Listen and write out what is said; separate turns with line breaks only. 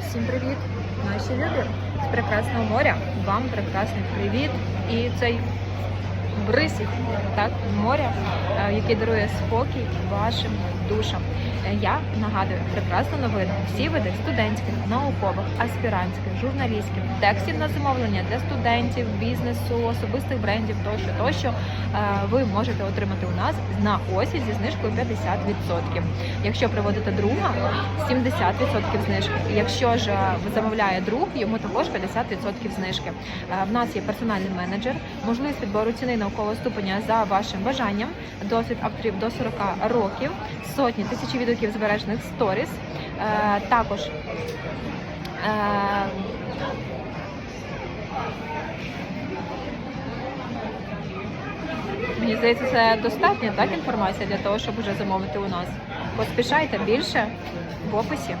Всім привіт, наші люди з прекрасного моря. Вам прекрасний привіт і цей бризів так моря, е, який дарує спокій вашим душам. Е, Я нагадую прекрасну новину. Всі види студентських, наукових, аспірантських, журналістських, текстів на замовлення для студентів, бізнесу, особистих брендів тощо, тощо е, ви можете отримати у нас на осі зі знижкою 50%. Якщо приводите друга, 70% знижки. Якщо ж замовляє друг, йому також 50% знижки. В нас є персональний менеджер, можливість підбору ціни наукового ступеня за вашим бажанням, досвід авторів до 40 років, сотні тисячі відгуків збережених сторіс. Е, Також е, Мені здається, це достатня так інформація для того, щоб вже замовити у нас. Поспішайте більше в описі.